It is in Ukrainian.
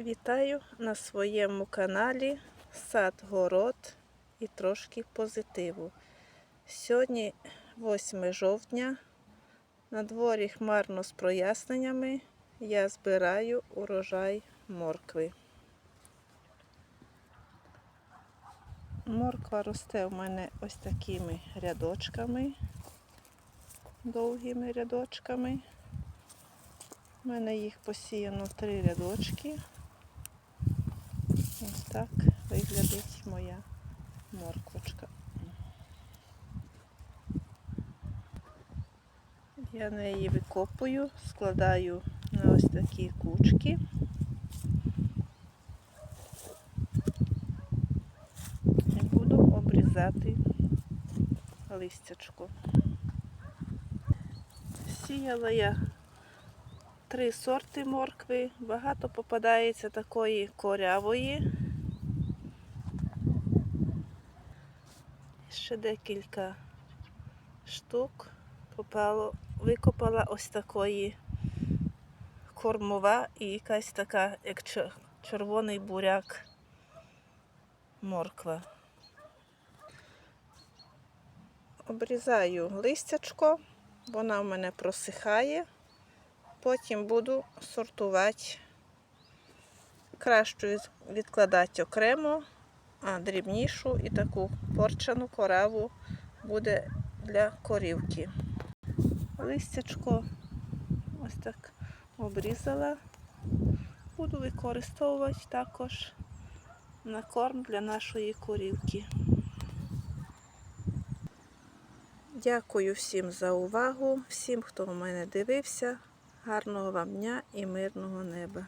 Вітаю на своєму каналі Сад Город і трошки позитиву. Сьогодні 8 жовтня. На дворі хмарно з проясненнями. Я збираю урожай моркви. Морква росте у мене ось такими рядочками, довгими рядочками. У мене їх посіяно три рядочки. Ось так виглядить моя морквочка. Я неї викопую, складаю на ось такі кучки. І буду обрізати листячко. Сіяла я три сорти моркви. Багато попадається такої корявої. Ще декілька штук попало, викопала ось такої кормова і якась така, як червоний буряк морква. Обрізаю листячко, вона в мене просихає. Потім буду сортувати. Кращу відкладати окремо, а дрібнішу і таку порчану кораву буде для корівки. Листячко ось так обрізала. Буду використовувати також на корм для нашої корівки. Дякую всім за увагу, всім, хто в мене дивився. Гарного вам дня і мирного неба.